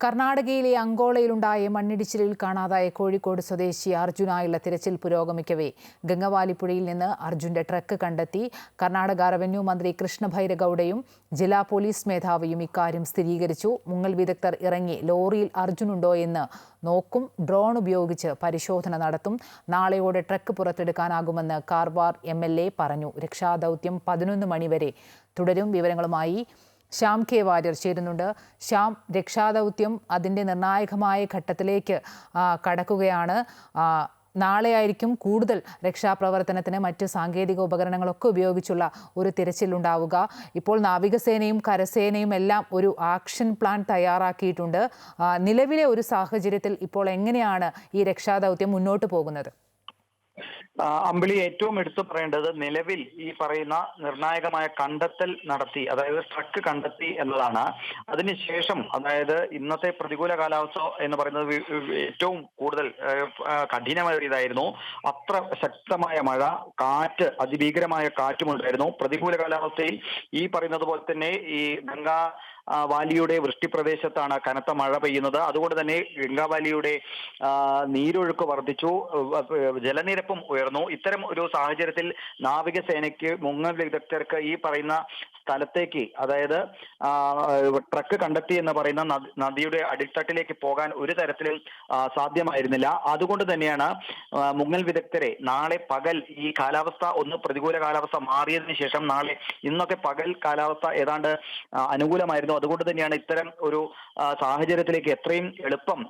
കർണാടകയിലെ അങ്കോളയിലുണ്ടായ മണ്ണിടിച്ചിലിൽ കാണാതായ കോഴിക്കോട് സ്വദേശി അർജുനായുള്ള തിരച്ചിൽ പുരോഗമിക്കവേ. ഗംഗവാലിപ്പുഴയിൽ നിന്ന് അർജുന്റെ ട്രക്ക് കണ്ടെത്തി. കർണാടക റവന്യൂ മന്ത്രി കൃഷ്ണഭൈരഗൌഡയും ജില്ലാ പോലീസ് മേധാവിയും ഇക്കാര്യം സ്ഥിരീകരിച്ചു. മുങ്ങൽ വിദഗ്ധർ ഇറങ്ങി ലോറിയിൽ അർജുനുണ്ടോ എന്ന് നോക്കും. ഡ്രോൺ ഉപയോഗിച്ച് പരിശോധന നടത്തും. നാളെയോടെ ട്രക്ക് പുറത്തെടുക്കാനാകുമെന്ന് കാർവാർ എം പറഞ്ഞു. രക്ഷാദൗത്യം പതിനൊന്ന് മണിവരെ തുടരും. വിവരങ്ങളുമായി ശ്യാം കെ വാര്യർ ചേരുന്നുണ്ട്. ശ്യാം രക്ഷാദൗത്യം അതിന്റെ നിർണായകമായ ഘട്ടത്തിലേക്ക് കടക്കുകയാണ്. നാളെ നാളെയായിരിക്കും കൂടുതൽ രക്ഷാപ്രവർത്തനത്തിന് മറ്റ് സാങ്കേതിക ഉപകരണങ്ങളൊക്കെ ഉപയോഗിച്ചുള്ള ഒരു തിരച്ചിലുണ്ടാവുക. ഇപ്പോൾ നാവികസേനയും കരസേനയും എല്ലാം ഒരു ആക്ഷൻ പ്ലാൻ തയ്യാറാക്കിയിട്ടുണ്ട്. നിലവിലെ ഒരു സാഹചര്യത്തിൽ ഇപ്പോൾ എങ്ങനെയാണ് ഈ രക്ഷാദൗത്യം മുന്നോട്ട് പോകുന്നത്? അമ്പിളി ഏറ്റവും എടുത്തു പറയേണ്ടത് നിലവിൽ ഈ പറയുന്ന നിർണായകമായ കണ്ടെത്തൽ നടത്തി അതായത് ട്രക്ക് കണ്ടെത്തി എന്നതാണ്. അതിനുശേഷം അതായത് ഇന്നത്തെ പ്രതികൂല കാലാവസ്ഥ എന്ന് പറയുന്നത് ഏറ്റവും കൂടുതൽ കഠിനമേറിയതായിരുന്നു. അത്ര ശക്തമായ മഴ കാറ്റ് അതിഭീകരമായ കാറ്റുമുണ്ടായിരുന്നു. പ്രതികൂല കാലാവസ്ഥയിൽ ഈ പറയുന്നത് പോലെ തന്നെ ഈ ഗംഗാ വാലിയുടെ വൃഷ്ടിപ്രദേശത്താണ് കനത്ത മഴ പെയ്യുന്നത്. അതുകൊണ്ട് തന്നെ ഗംഗാവാലിയുടെ നീരൊഴുക്ക് വർദ്ധിച്ചു. ജലനിരപ്പും ഉയർന്നു. ഇത്തരം ഒരു സാഹചര്യത്തിൽ നാവികസേനയ്ക്ക് മുങ്ങൽ വിദഗ്ധർക്ക് ഈ പറയുന്ന സ്ഥലത്തേക്ക് അതായത് ട്രക്ക് കണ്ടെത്തി എന്ന് പറയുന്ന നദിയുടെ അടിത്തട്ടിലേക്ക് പോകാൻ ഒരു തരത്തിലും സാധ്യമായിരുന്നില്ല. അതുകൊണ്ട് തന്നെയാണ് മുങ്ങൽ വിദഗ്ധരെ നാളെ പകൽ ഈ കാലാവസ്ഥ ഒന്ന് പ്രതികൂല കാലാവസ്ഥ മാറിയതിനു ശേഷം നാളെ ഇന്നൊക്കെ പകൽ കാലാവസ്ഥ ഏതാണ്ട് അനുകൂലമായിരുന്നു അതുകൊണ്ട് തന്നെയാണ് ഇത്തരം ഒരു സാഹചര്യത്തിലേക്ക് എത്രയും എളുപ്പം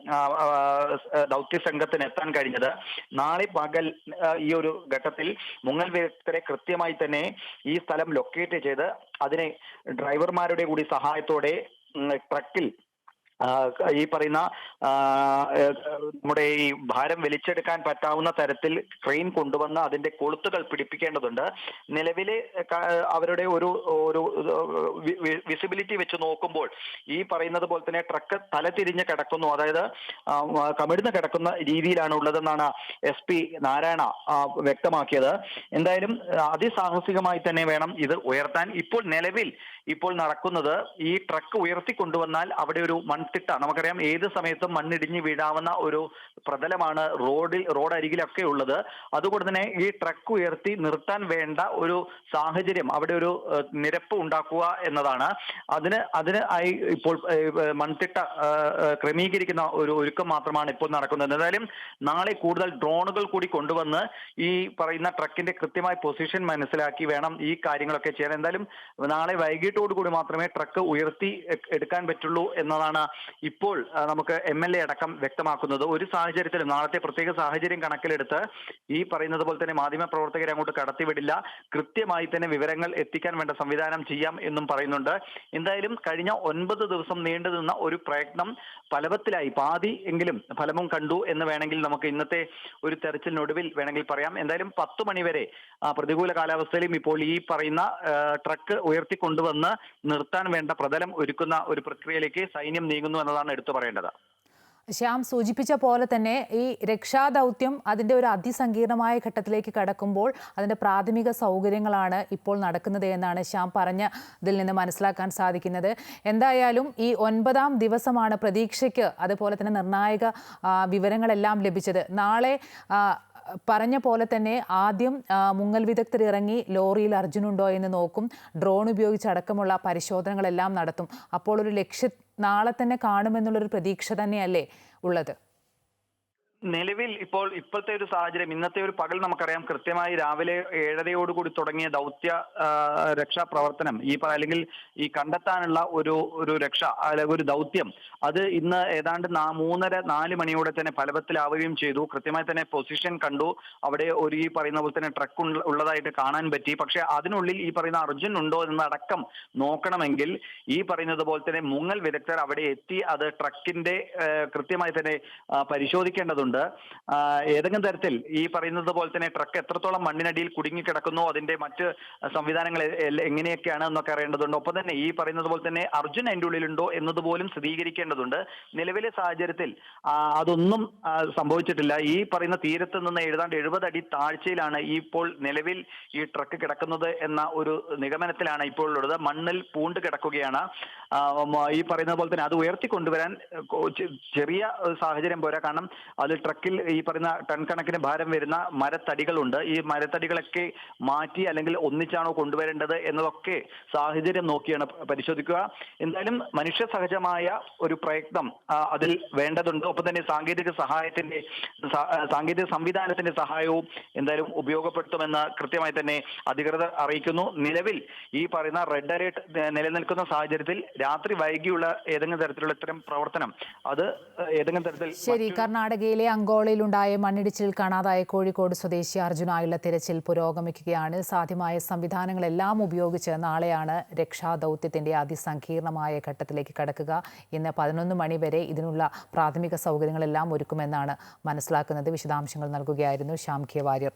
ദൗത്യ സംഘത്തിന് എത്താൻ കഴിഞ്ഞത്. നാളെ പകൽ ഈ ഒരു ഘട്ടത്തിൽ മുങ്ങൽ വിദഗ്ധരെ കൃത്യമായി തന്നെ ഈ സ്ഥലം ലൊക്കേറ്റ് ചെയ്ത് അതിനെ ഡ്രൈവർമാരുടെ കൂടി സഹായത്തോടെ ട്രക്കിൽ ഈ പറയുന്ന നമ്മുടെ ഈ ഭാരം വലിച്ചെടുക്കാൻ പറ്റാവുന്ന തരത്തിൽ ട്രെയിൻ കൊണ്ടുവന്ന് അതിന്റെ കൊളുത്തുകൾ പിടിപ്പിക്കേണ്ടതുണ്ട്. നിലവിലെ അവരുടെ ഒരു ഒരു വിസിബിലിറ്റി വെച്ച് നോക്കുമ്പോൾ ഈ പറയുന്നത് പോലെ തന്നെ ട്രക്ക് തലതിരിഞ്ഞ് കിടക്കുന്നു. അതായത് കമിഴ്ന്ന് കിടക്കുന്ന രീതിയിലാണ് ഉള്ളതെന്നാണ് എസ് പി നാരായണ വ്യക്തമാക്കിയത്. എന്തായാലും അതിസാഹസികമായി തന്നെ വേണം ഇത് ഉയർത്താൻ. ഇപ്പോൾ നിലവിൽ ഇപ്പോൾ നടക്കുന്നത് ഈ ട്രക്ക് ഉയർത്തി കൊണ്ടുവന്നാൽ അവിടെ ഒരു മൺതിട്ട നമുക്കറിയാം ഏത് സമയത്തും മണ്ണിടിഞ്ഞ് വീഴാവുന്ന ഒരു പ്രതലമാണ് റോഡിൽ റോഡ് അരികിലൊക്കെ ഉള്ളത്. അതുകൊണ്ട് തന്നെ ഈ ട്രക്ക് ഉയർത്തി നിർത്താൻ വേണ്ട ഒരു സാഹചര്യം അവിടെ ഒരു നിരപ്പ് ഉണ്ടാക്കുക എന്നതാണ്. അതിന് അതിന് ആയി ഇപ്പോൾ മൺതിട്ട ക്രമീകരിക്കുന്ന ഒരു ഒരുക്കം മാത്രമാണ് ഇപ്പോൾ നടക്കുന്നത്. എന്തായാലും നാളെ കൂടുതൽ ഡ്രോണുകൾ കൂടി കൊണ്ടുവന്ന് ഈ പറയുന്ന ട്രക്കിന്റെ കൃത്യമായ പൊസിഷൻ മനസ്സിലാക്കി വേണം ഈ കാര്യങ്ങളൊക്കെ ചെയ്യാൻ. എന്തായാലും നാളെ വൈകിട്ടോടു കൂടി മാത്രമേ ട്രക്ക് ഉയർത്തി എടുക്കാൻ പറ്റുള്ളൂ എന്നതാണ് ഇപ്പോൾ നമുക്ക് എം എൽ എ അടക്കം വ്യക്തമാക്കുന്നത് ഒരു സാഹചര്യത്തിലും നാളത്തെ പ്രത്യേക സാഹചര്യം കണക്കിലെടുത്ത് ഈ പറയുന്നത് പോലെ തന്നെ മാധ്യമ പ്രവർത്തകരെ അങ്ങോട്ട് കടത്തിവിടില്ല. കൃത്യമായി തന്നെ വിവരങ്ങൾ എത്തിക്കാൻ വേണ്ട സംവിധാനം ചെയ്യാം എന്നും പറയുന്നുണ്ട്. എന്തായാലും കഴിഞ്ഞ ഒൻപത് ദിവസം നീണ്ടു നിന്ന ഒരു പ്രയത്നം ഫലവത്തിലായി. പാതി എങ്കിലും ഫലവും കണ്ടു എന്ന് വേണമെങ്കിൽ നമുക്ക് ഇന്നത്തെ ഒരു തെരച്ചിലിനൊടുവിൽ വേണമെങ്കിൽ പറയാം. എന്തായാലും പത്ത് മണിവരെ പ്രതികൂല കാലാവസ്ഥയിലും ഇപ്പോൾ ഈ പറയുന്ന ട്രക്ക് ഉയർത്തിക്കൊണ്ടുവന്ന് നിർത്താൻ വേണ്ട പ്രതലം ഒരുക്കുന്ന ഒരു പ്രക്രിയയിലേക്ക് സൈന്യം നീങ്ങുന്നു എന്നതാണ് എടുത്തു പറയേണ്ടത്. ശ്യാം സൂചിപ്പിച്ച പോലെ തന്നെ ഈ രക്ഷാദൗത്യം അതിന്റെ ഒരു അതിസങ്കീർണമായ ഘട്ടത്തിലേക്ക് കടക്കുമ്പോൾ അതിന്റെ പ്രാഥമിക സൗകര്യങ്ങളാണ് ഇപ്പോൾ നടക്കുന്നത് എന്നാണ് ശ്യാം പറഞ്ഞതിൽ നിന്ന് മനസ്സിലാക്കാൻ സാധിക്കുന്നത്. എന്തായാലും ഈ ഒൻപതാം ദിവസമാണ് പ്രതീക്ഷയ്ക്ക് അതുപോലെ തന്നെ നിർണായക വിവരങ്ങളെല്ലാം ലഭിച്ചത്. നാളെ പറഞ്ഞ പോലെ തന്നെ ആദ്യം മുങ്ങൽ വിദഗ്ധർ ഇറങ്ങി ലോറിയിൽ അർജുനുണ്ടോ എന്ന് നോക്കും. ഡ്രോൺ ഉപയോഗിച്ച് അടക്കമുള്ള പരിശോധനകളെല്ലാം നടത്തും. അപ്പോൾ ഒരു ലക്ഷ്യ നാളെ തന്നെ കാണുമെന്നുള്ളൊരു പ്രതീക്ഷ തന്നെയല്ലേ ഉള്ളത്? നിലവിൽ ഇപ്പോൾ ഇപ്പോഴത്തെ ഒരു സാഹചര്യം ഇന്നത്തെ ഒരു പകൽ നമുക്കറിയാം. കൃത്യമായി രാവിലെ ഏഴരയോടുകൂടി തുടങ്ങിയ ദൗത്യ രക്ഷാപ്രവർത്തനം ഈ അല്ലെങ്കിൽ ഈ കണ്ടെത്താനുള്ള ഒരു ഒരു രക്ഷ അല്ലെങ്കിൽ ഒരു ദൗത്യം അത് ഇന്ന് ഏതാണ്ട് മൂന്നര നാല് മണിയോടെ തന്നെ ഫലവത്തിലാവുകയും ചെയ്തു. കൃത്യമായി തന്നെ പൊസിഷൻ കണ്ടു. അവിടെ ഒരു ഈ പറയുന്ന പോലെ തന്നെ ട്രക്ക് ഉള്ളതായിട്ട് കാണാൻ പറ്റി. പക്ഷെ അതിനുള്ളിൽ ഈ പറയുന്ന അർജുൻ ഉണ്ടോ എന്നടക്കം നോക്കണമെങ്കിൽ ഈ പറയുന്നത് പോലെ തന്നെ മുങ്ങൽ വിദഗ്ധർ അവിടെ എത്തി അത് ട്രക്കിന്റെ കൃത്യമായി തന്നെ പരിശോധിക്കേണ്ടതുണ്ട്. ചെയ്യേണ്ടതുണ്ട് ഏതെങ്കിലും തരത്തിൽ ഈ പറയുന്നത് പോലെ തന്നെ ട്രക്ക് എത്രത്തോളം മണ്ണിനടിയിൽ കുടുങ്ങിക്കിടക്കുന്നു അതിന്റെ മറ്റ് സംവിധാനങ്ങൾ എങ്ങനെയൊക്കെയാണ് എന്നൊക്കെ അറിയേണ്ടതുണ്ട്. ഒപ്പം തന്നെ ഈ പറയുന്നത് പോലെ തന്നെ അർജുൻ അതിന്റെ ഉള്ളിലുണ്ടോ എന്നതുപോലും സ്ഥിരീകരിക്കേണ്ടതുണ്ട്. നിലവിലെ സാഹചര്യത്തിൽ അതൊന്നും സംഭവിച്ചിട്ടില്ല. ഈ പറയുന്ന തീരത്ത് നിന്ന് എഴുതാണ്ട് എഴുപത് അടി താഴ്ചയിലാണ് ഇപ്പോൾ നിലവിൽ ഈ ട്രക്ക് കിടക്കുന്നത് എന്ന ഒരു നിഗമനത്തിലാണ് ഇപ്പോൾ ഉള്ളത്. മണ്ണിൽ പൂണ്ട് കിടക്കുകയാണ്. ഈ പറയുന്ന പോലെ തന്നെ അത് ഉയർത്തിക്കൊണ്ടുവരാൻ കൊണ്ടുവരാൻ ചെറിയ സാഹചര്യം പോരാ. കാരണം അത് ട്രക്കിൽ ഈ പറയുന്ന ടൺ കണക്കിന് ഭാരം വരുന്ന മരത്തടികളുണ്ട്. ഈ മരത്തടികളൊക്കെ മാറ്റി അല്ലെങ്കിൽ ഒന്നിച്ചാണോ കൊണ്ടുവരേണ്ടത് എന്നതൊക്കെ സാഹചര്യം നോക്കിയാണ് പരിശോധിക്കുക. എന്തായാലും മനുഷ്യ സഹജമായ ഒരു പ്രയത്നം അതിൽ വേണ്ടതുണ്ട്. ഒപ്പം തന്നെ സാങ്കേതിക സഹായത്തിന്റെ സാങ്കേതിക സംവിധാനത്തിന്റെ സഹായവും എന്തായാലും ഉപയോഗപ്പെടുത്തുമെന്ന് കൃത്യമായി തന്നെ അധികൃതർ അറിയിക്കുന്നു. നിലവിൽ ഈ പറയുന്ന റെഡ് അലേർട്ട് നിലനിൽക്കുന്ന സാഹചര്യത്തിൽ രാത്രി വൈകിയുള്ള ഏതെങ്കിലും തരത്തിലുള്ള ഇത്തരം പ്രവർത്തനം അത് ഏതെങ്കിലും തരത്തിൽ ശരി. കർണാടകയിലെ അങ്കോളയിലുണ്ടായ മണ്ണിടിച്ചിൽ കാണാതായ കോഴിക്കോട് സ്വദേശി അർജുനായുള്ള തിരച്ചിൽ പുരോഗമിക്കുകയാണ്. സാധ്യമായ സംവിധാനങ്ങളെല്ലാം ഉപയോഗിച്ച് നാളെയാണ് രക്ഷാദൗത്യത്തിന്റെ അതിസങ്കീർണമായ ഘട്ടത്തിലേക്ക് കടക്കുക. ഇന്ന് പതിനൊന്ന് മണി വരെ ഇതിനുള്ള പ്രാഥമിക സൗകര്യങ്ങളെല്ലാം ഒരുക്കുമെന്നാണ് മനസ്സിലാക്കുന്നത്. വിശദാംശങ്ങൾ നൽകുകയായിരുന്നു ശ്യാം കെ വാര്യർ.